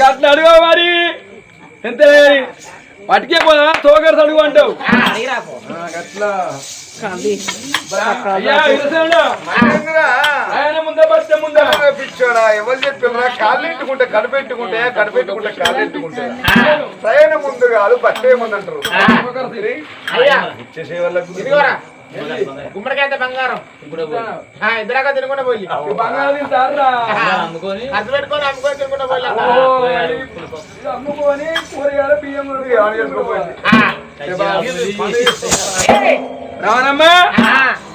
గట్ల అడుగు మరి. ఎంత పట్టుకే పోదా? తోగరు అడుగు అంటావు. పిచ్చోడా ఎవరు చెప్పారా కనిపెట్టుకుంటే కనిపెట్టుకుంటే కాళ్ళు ఎట్టుకుంటే ప్రయాణం ముందు కాదు బట్టే ముందు అంటారు. వాళ్ళకు ఇదిగోరా. గుమ్మడికాయ బంగారం. ఇద్దరాక తినుకుంటా పోయి. బంగారం తింటారా? ఖర్చు పెట్టుకొని అమ్ముకొని తినుకుంటా పోయి అమ్ముకొని కూరగాయలు బియ్యం. రావనమ్మా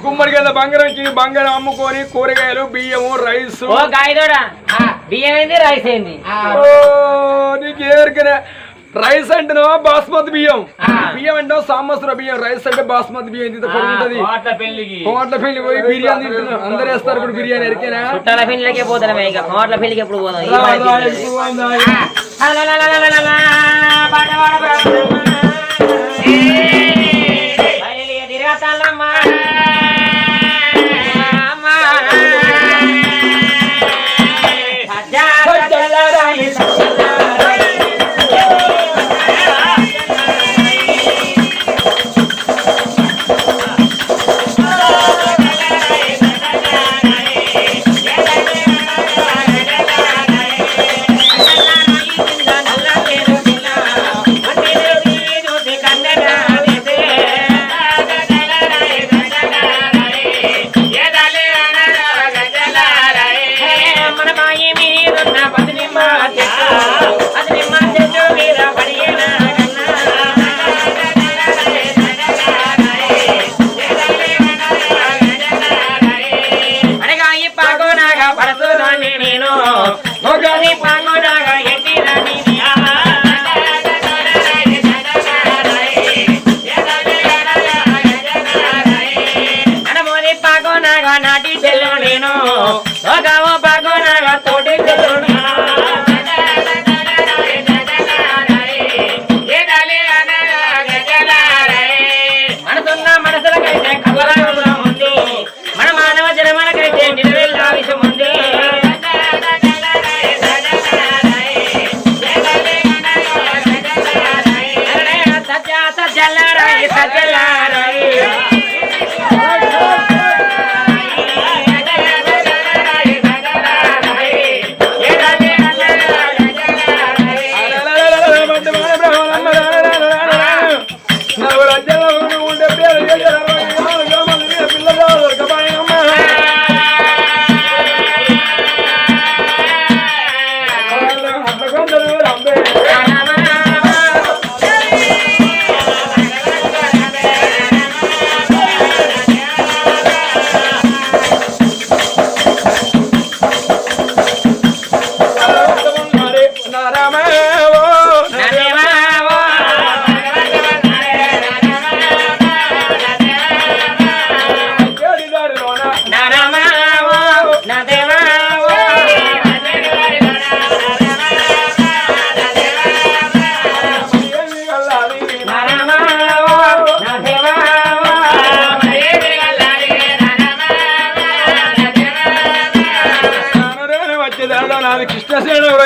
గుమ్మడికాయల బంగారం ఇచ్చి బంగారం అమ్ముకొని కూరగాయలు బియ్యము రైస్. ఓ గాయదోడా. బియ్యం ఏంది రైస్ ఓ, నీకు ఏరికనే రైస్ అంటేనో బాస్మతి బియ్యం బియ్యం అంటే సాంబసుర బియ్యం రైస్ అంటే బాస్మతి బియ్యం ఇంత పొడుగుంటది కోట్ల పెళ్ళి పోయి బిర్యానీ తింటున్నాం అందరు వేస్తారు ఇప్పుడు బిర్యానీ ఎరికేనా చుట్టాల పెళ్ళికే పోతాను ఇక కోట్ల పెళ్ళికి ఎప్పుడు పోదాం మన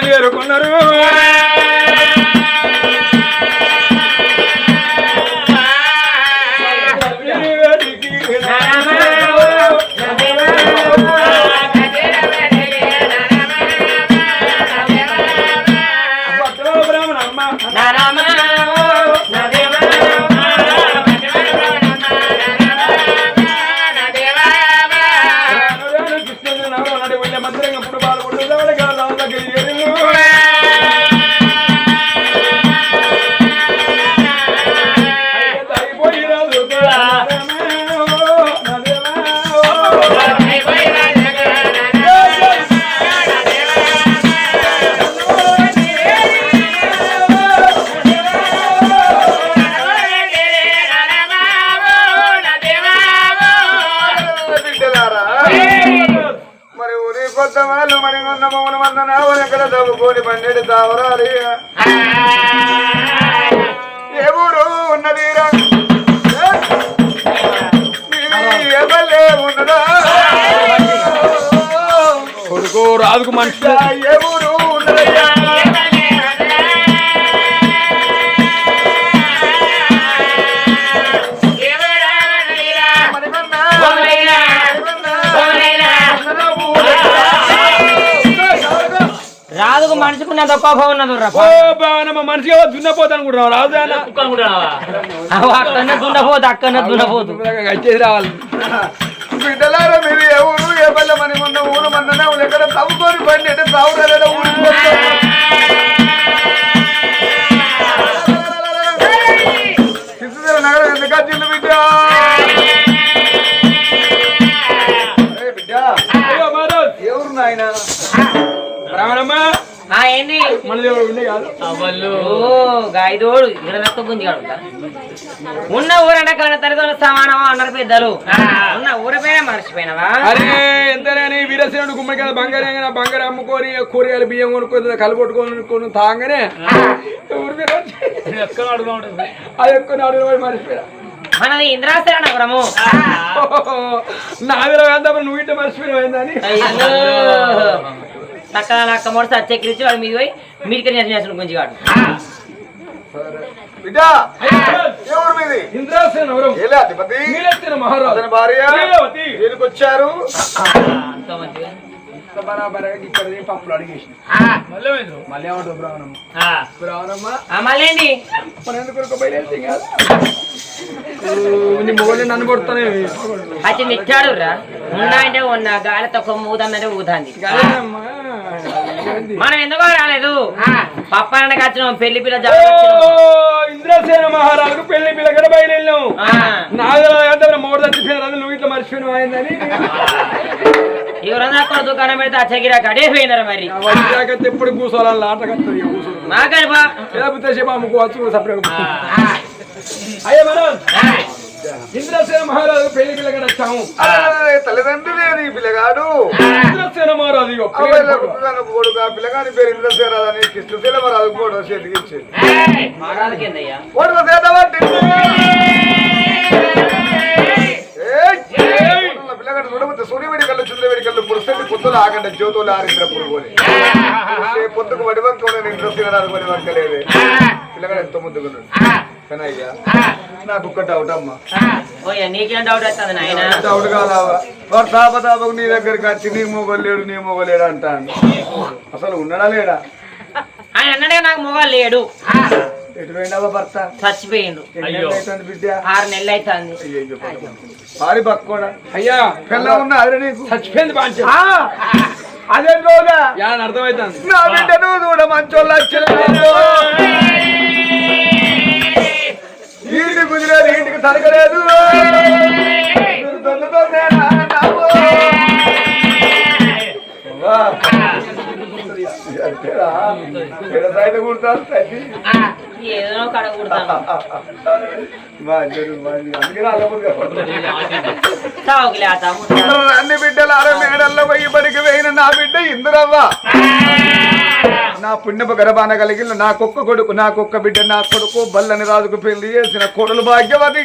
Bolívar, మనుషులు. రాదుకు మనిషికి ఉన్నది ఒక్క భావం ఉన్నది మనిషికి దున్నపోతాను కూడా రాదు అక్కడనే దున్నపోదు అక్కడనే దున్నపోదు. వచ్చేసి రావాలి. బిడ్డలారా మీరు ఎవరు ఊరు ఏ పల్లె మన ఉన్న ఊరు మందనే ఎక్కడ తవ్వుకొని పండి అంటే తావురాలేదా గాయదోడు ఇరవై ఉన్న ఊరన్న కన్న తల్లిదండ్రులు సమానమా అన్నారు పెద్దలు. ఉన్న ఊరిపోయినా మర్చిపోయినావా? అరే ఎంతనే వీరసేనుడు గుమ్మడికాయ బంగారం బంగారం అమ్ముకొని కూరగాయలు బియ్యం కొనుక్కొని కలుపొట్టుకొని కొని తాగానే అది ఎక్కువ నాడు పోయి మర్చిపోయా మనది ఇంద్రాశ్ర నగరము. నాదిలో ఎంత నువ్వు ఇట్ట మర్చిపోయినావు అయ్యో. చక్కగా లక్క మూడు సత్యకరించి వాడు మీద పోయి మీడికి నేర్చిన గుంజి కాడు మహారాజు. భార్య వచ్చారు మంచిగా బరాబరగా ఇక్కడ పప్పులు అడిగేసి మళ్ళీ ఏమంటావు బ్రాహ్మణమ్మ? మన ఎందుకు ఒక బయలుదేరి కాదు? నీ మొగలు నన్ను కొడతానే అది నిట్టాడు రా. ఉన్నా అంటే ఉన్నా ఊదంది? మనం ఎందుకో రాలేదు? పప్పానికి వచ్చినాం పెళ్ళి పిల్ల ఇంద్రసేన మహారాజుకు పెళ్ళి పిల్లగడ బయలుదేరినాం నాగల ఎంత మూడు చచ్చిపోయినారు నువ్వు ఇట్లా మర్చిపోయినావు అయిందని ఎవరన్నా అక్కడ దుకాణం పెడితే ఆ పోయినారు మరి. ఎప్పుడు కూర్చోవాలి ఆట కట్టదు కూర్చోదు మాకని బా లేకపోతే చెప్పు అమ్ముకోవచ్చు సపరేట్ అయ్యే మనం ఇంద్రసేన మహారాజు పెళ్ళి పిల్లగడ వచ్చాము. తల్లిదండ్రులు ఈ పిల్లగాడు? ఇంద్రసేన మహారాజు కొడుకు. ఆ పిల్లగాని పేరు ఇంద్రసేరాదని కృష్ణశీలమరాజు కూడా చేతికి ఇచ్చింది పొత్తులు ఆగండి జ్యోతులు ఆరింద్ర పురుగుని పొద్దుకు వడివంక ఉన్న ఇంద్రసేనాడు వడివంక లేదే పిల్లగాడు ఎంతో ముద్దుకున్నాడు కానీ అయ్యా నాకు ఒక్క డౌట్ అమ్మా. డౌట్ కాదావా? వాడు తాపతాపకు నీ దగ్గరికి వచ్చి నీ మొగలేడు నీ మొగలేడు అంటాను అసలు ఉన్నాడా లేడా? ఆయన అన్నాడే నాకు మొగాలు లేడు. చచ్చిపోయిండు. ఆరు నెలలు అవుతుంది. భారీ పక్కోడా అయ్యా. పిల్ల ఉన్నా అదే నీకు. చచ్చిపోయింది బాంచ అదే రోజా. యా అర్థమవుతుంది నా బిడ్డను చూడ మంచోళ్ళ ఇంటికి కుదిరేది ఇంటికి తరగలేదు దొంగతోనే ఏదో కడ కుడతాను అన్ని బిడ్డలు అర మేడల్లో పోయి బడికి పోయిన నా బిడ్డ ఇందురవ్వ. నా పుణ్యపు గర్భాన కలిగిన నా కుక్క కొడుకు నా కుక్క బిడ్డ నా కొడుకు బల్లని రాజుకు పెళ్ళి చేసిన కొడులు భాగ్యవతి.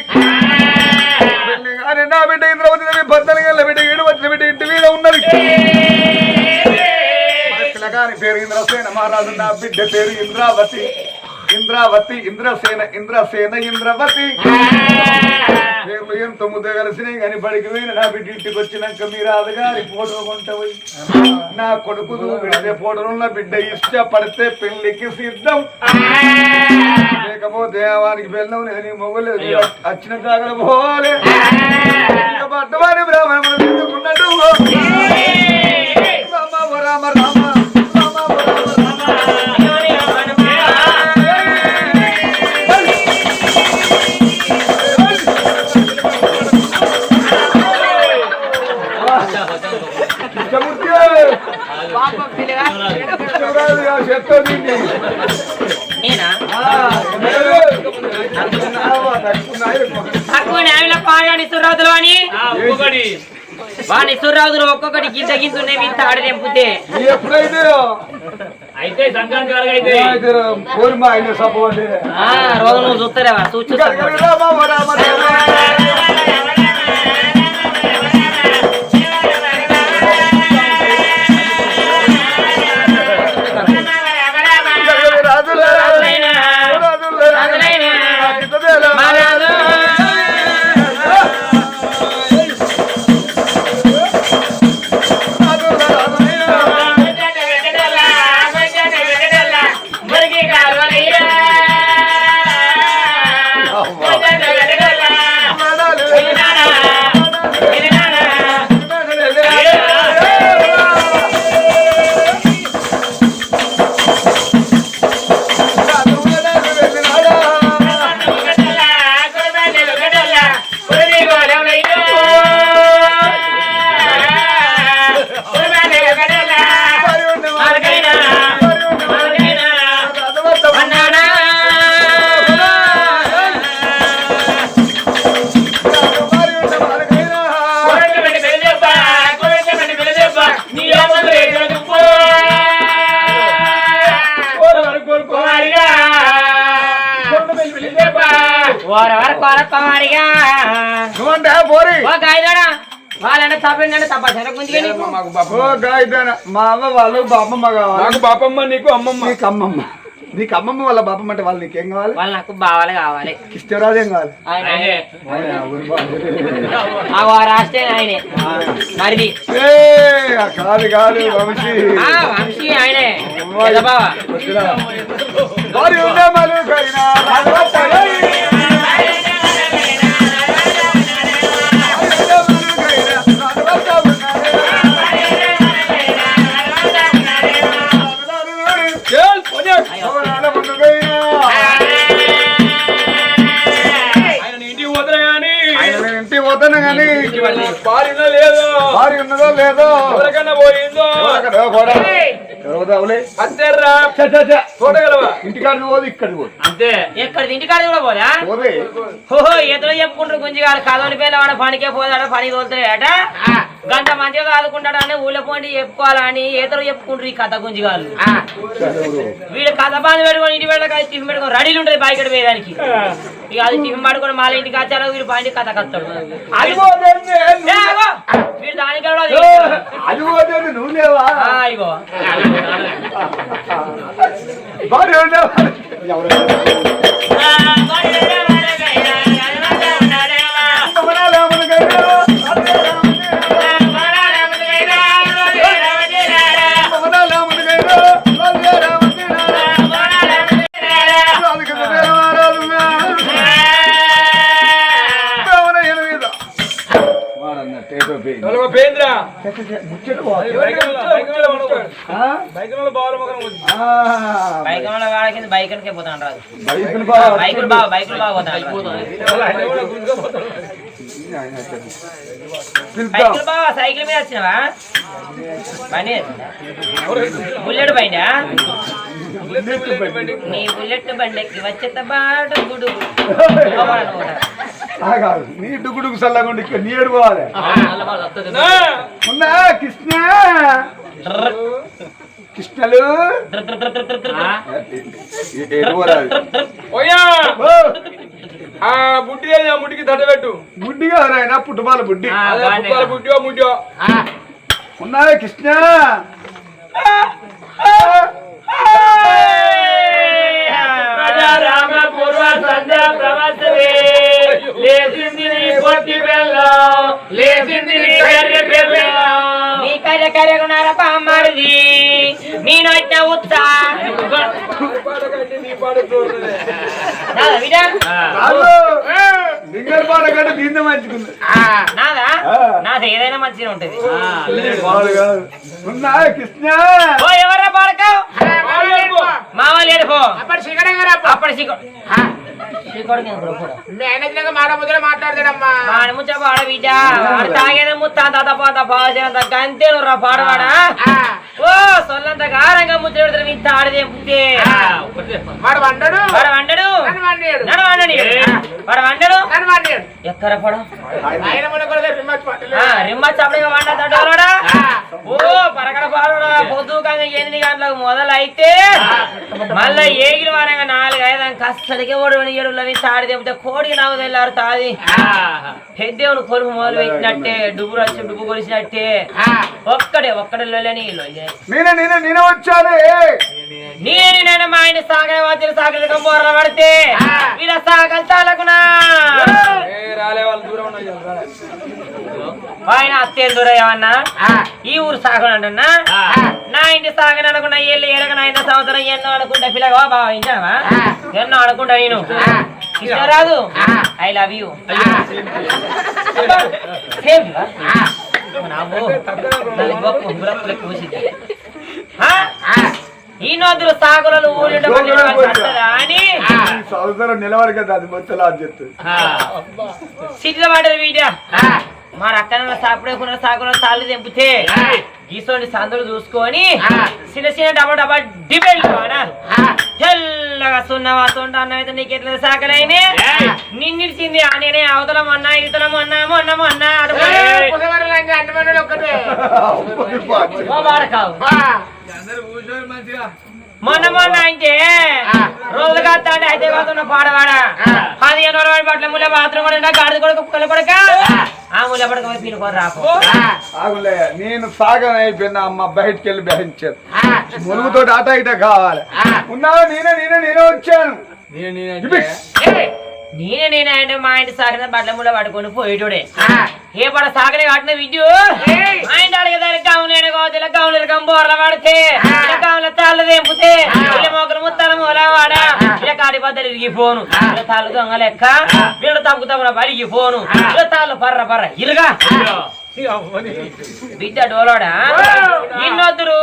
నా బిడ్డ ఇంద్రవతి పిల్లగాని పేరు ఇంద్రసేన మహారాజు నా బిడ్డ పేరు ఇంద్రావతి. ఇంద్రావతి ఇంద్రసేన ఇంద్రసేన ఇంద్రవతి. పేర్లు ఎంతో ముద్ద కలిసినాయి కానీ బడికి పోయిన నా బిడ్డ ఇంటికి వచ్చినాక మీరు అదగారి ఫోటో కొంటవి. నా కొడుకు ఫోటోలున్న బిడ్డ ఇష్టపడితే పెళ్ళికి సిద్ధం. లేకపోతే వానికి వెళ్ళం నేను మొగలు వచ్చిన జాగర పోలే ఇక పట్టవాని బ్రాహ్మణుడు ఎందుకున్నాడు రామ రామ రామ రామ. నిసురావుతులు ఒక్కొక్కటి గింత గింత ఉన్నాయి ఇంత ఆడ తెంపుతే. ఎప్పుడైతే అయితే సంక్రాంతి వరకు అయితే రోజు నువ్వు చూస్తారేవా? చూచు పోరి. వాళ్ళంటే తప్పండి మా అమ్మ వాళ్ళు బాపమ్మ కావాలి. నాకు బాపమ్మ నీకు అమ్మమ్మ. నీకు అమ్మమ్మ. నీకు అమ్మమ్మ వాళ్ళ బాపమ్మ అంటే వాళ్ళు నీకేం కావాలి? వాళ్ళు నాకు బావాలి కావాలి. ఇష్టరాజు ఏం కావాలి? రాస్తే ఆయనే. మరిది. కాదు కాదు వంశీ. వంశీ ఆయనే. పెద్దబావ. పోతాను కానీ భార్య లేదు? ఉన్నదో లేదో? ఎవరికన్నా పోయిందో. ఎవరు. చూడగలవా ఇంటికాడికి పోదు ఇక్కడికి పోదు. ఎక్కడ ఇంటికాడ కూడా పోదా? పోదే. ఓహో ఎదురు చెప్పుకుంటారు గుంజిగాడు కదవని పేరు వాడు పనికే పోదాడు పని తోలుతాడట గంట మంచిగా అని ఊళ్ళో పోండి చెప్పుకోవాలని ఏతరు చెప్పుకుంటారు ఈ కథ గుంజిగాలు వీడు కథ బాధ పెట్టుకొని ఇంటి వెళ్ళక టిఫిన్ పెట్టుకొని రెడీలు ఉంటుంది బయట పోయేదానికి ఇక అది టిఫిన్ పట్టుకొని మళ్ళీ ఇంటికి వచ్చారు వీడు బండి కథ కత్తాడు. వీడు దానికి నువ్వు లేవా ఇగో ఎవరు బైక్ వాళ్ళకి బైక్ పోతాను రాదు బైకులు బాగా బైకులు బాగా బైకులు బాగా పోతాను. పిలుద్దాం. సైకిల్ బాగా సైకిల్ మీద వచ్చినవా? పని బుల్లెట్ బండా? నీ బుల్లెట్ బండెక్కి వచ్చేత బాట గుడు. ఆ కాదు. నీ డుగుడుగు ఇక్కడ నీ నా, ఉన్నా కృష్ణ. కృష్ణలు ఆ బుడ్డి ఆ బుడ్డికి దడ పెట్టు బుడ్డి కాదు నాయన పుట్టుబాల బుడ్డి బుక్కల బుడ్డియో ముడ్డియో ఉన్నా కృష్ణ రామ పూర్వ సంధ్య ప్రవసవే లేచింది నీ పొట్టి బెల్లం లేచింది నీ కర్రె బెల్లం. నీ కర్రె కర్రెకున్నార పామారిది నీ నోటిన ఉత్తా. నీ పాట చూడలే. నాదా? విడా కాదు లింగర్ పాట కంటే దీన్ని మంచుకుంది నాదా? ఏదైనా మంచిగా ఉంటది. కృష్ణ. ఓ ఎవరా పాడకావు మామ లేడు పో. అప్పుడు శిఖరం గారు అప్పుడు. అప్పటి సిగ్గు ఆ, శ్రీకొడుకు ఎందుకు పో మీ ఆయన తినక మాట ముద్ర మాట్లాడతాడమ్మా వాడు ముచ్చ పాడ బిడ్డ వాడు తాగేదే ముత్త తాత పాత పాసేంత గంతే రా పాడవాడా ఆ, ఓ సొల్లంత గారంగా ముద్ర పెడతారు ఇంత ఆడదే పుట్టే వాడు వండడు వాడు వండడు నన్ను వండాడు నడు వండని వాడు వండడు నన్ను వండాడు ఎక్కర పడ ఆయన మన కూడా రిమోట్ పట్టలేదు ఆ, రిమ్మ చప్పడిగా వండ తడ్డోడా ఆ. ఓ పరకడ పాడుడా పొద్దుకంగా ఎనిమిది గంటలకు మొదలైతే మళ్ళా ఏగిన వారంగా నాలుగు ఐదు కస్తడికే ఓడి ఏడు తాడి తెప్పితే కోడికి నాకు తెల్లారు తాది. పెద్దేవుడు కొలుపు మొదలు పెట్టినట్టే డుబ్బు వచ్చి డుబ్బు కొలిసినట్టే. ఆ, ఒక్కడే ఒక్కడే లొల్లని లొల్లి. నేనే నేనే నేనే వచ్చాను నేను నేను మా ఆయన సాగర వచ్చి సాగర కంబోర్ర పడితే వీళ్ళ సాగలు తాలకునా. ఏ రాలే వాళ్ళు దూరం. ఆయన అత్తే ఆ, ఈ ఊరు సాగనంటున్నా? నా ఇంటి సాగని అనుకున్నా ఏళ్ళు ఏరక నా ఇంత సంవత్సరం ఎన్నో అనుకుంటా పిల్లగా. బావ ఇంటావా ఎన్నో అనుకుంటా నేను. Krishnaraju I love you same ఈ నదులు సాగులలో ఊళ్ళో అని? ఈ సంవత్సరం నిలవరు కదా అది మొత్తం లాజ్ చెప్తుంది. సిటీలో పడ్డది వీడియో. మా రక్కన సాపిడేకున్న సాగులో తాళ్ళు తెంపితే గీసోని సందులు చూసుకొని చిన్న చిన్న డబ్బా డబ్బా డిబెల్ తెల్లగా సున్నవా సొంట అన్నం అయితే నీకు ఎట్లా సాకరైనే నిన్నిడిచింది ఆ నేనే అవతల మొన్న ఇవతల మొన్న మొన్న మొన్న అటు పోయి. మొన్న మొన్న అంటే రోజు కాస్త అంటే అయితే పాడవాడ. పదిహేను రోజుల పట్ల ముళ్ళ బాత్రూమ్ కూడా గాడిద కొడుకు కుక్కల కొడక. ఆ. ముళ్ళ పడక పోయి పీనుకొని రాకు ఆ, ఆగులే నేను సాగం అయిపోయినా అమ్మ బయటికి వెళ్ళి బహించారు ఆ, మునుగుతో అట ఇట కావాలి. ఉన్నావా? నేనే నేనే నేనే వచ్చాను. నేను ఏయ్, నేనే నేనే అంటే మా ఇంటి సాగిన బట్ల ముళ్ళ పట్టుకొని పోయేటోడే. ఆ, ఏ పడ సాగనే కట్టిన విద్యు. మా ఇంటి అడిగేదాన్ని గౌలేడు గోతుల గౌలు కంబోర్ల పడితే ఇలా గౌల తాళ్ళు తెంపితే ఇలా మొక్కలు ముత్తాల మూల వాడ ఇలా కాడి బద్దలు ఇరిగిపోను ఇలా తాళ్ళు దొంగ లెక్క వీళ్ళు తప్పుకు తప్పున పడిగిపోను ఇలా తాళ్ళు పర్ర పర్ర ఇరుగా. బిడ్డ డోలోడా? ఇన్నొద్దురు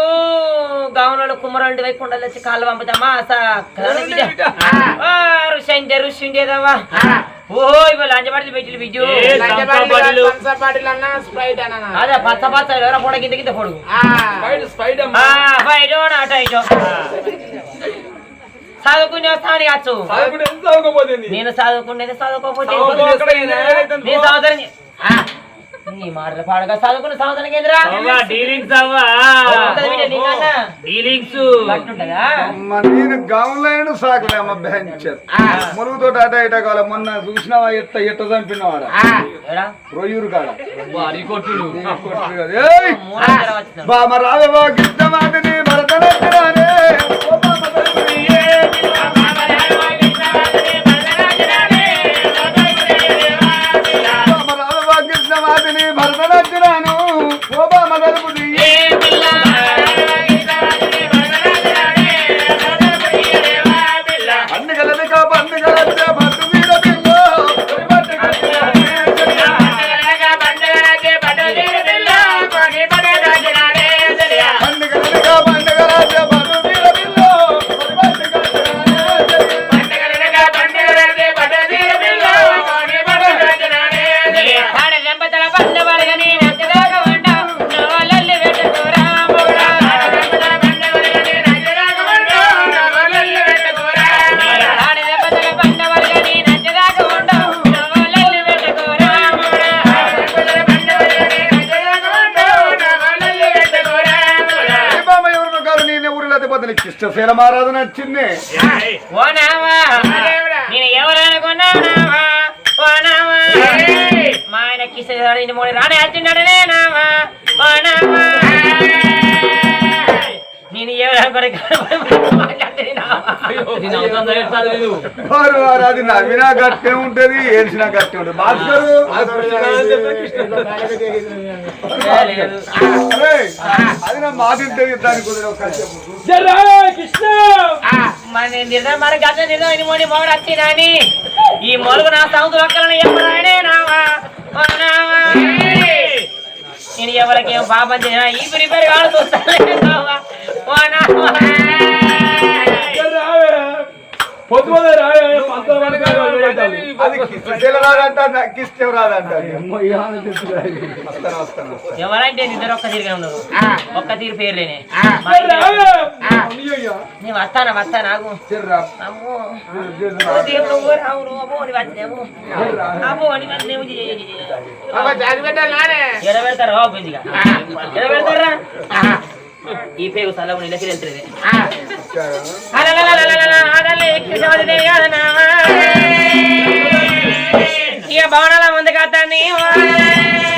గౌనలు కుమ్మరంటి వైపు వచ్చి కాళ్ళు పంపుతామా బిడ్డ. ఆ, ఋషంటే ఋషిండేదవ్వా ఓ ఇవాళ లంచబడి పెట్టిలు బిడ్డు లంచబాటిల్ స్ప్రైట్ అన్నా అదే పచ్చ పచ్చ ఎవరో పొడ కింద కింద పొడుగు బయట అట చదువుకునే వస్తాను సాగుకపోతుంది నేను చదువుకునేది చదువుకోకపోతే నేను నీ మాటలు పాడగా చదువుకున్న సంవత్సరం కేంద్రా. డీలింగ్స్ అవ్వా. డీలింగ్స్. ఉంటుందా అమ్మ నేను గౌన్లైన సాగులే అమ్మ అట ఇట కావాలి. మొన్న చూసినావా ఎట్ట ఎట్ట చంపినవాడ? రొయ్యూరు కాడ. వచ్చిన బామ రావే బా బామ ఓ నావా నేను ఎవరనుకున్నావా మా ఆయన కిసిన మోడి రాని వచ్చిండనే నావా? నేను ఎవరనుకున్నా అది నవ్వినా గట్టే ఉంటది ఏడ్చినా గట్టే ఉంటది. అది నా మాట ఇంటది దానికి ఈ మొలుగు నా ఒక్కలని నావా? నేను ఎవరికి ఏం పాపం చేసినా ఈ ప్రిపేర్ కాడు చూస్తాను ఎవరంటే ఇద్దరు ఒక్క తీరుగా ఉన్నారు ఒక్క తీరు పేర్లేనే. రావే. నేను వస్తానా వస్తాను నాకు అమ్మో. దేవుడు రావుడు అబ్బో అని వచ్చినేమో అబ్బో అని వచ్చినేమో జాతి పెట్టాలి పెడతారు బాబు ఇదిగా ఎడ పెడతారా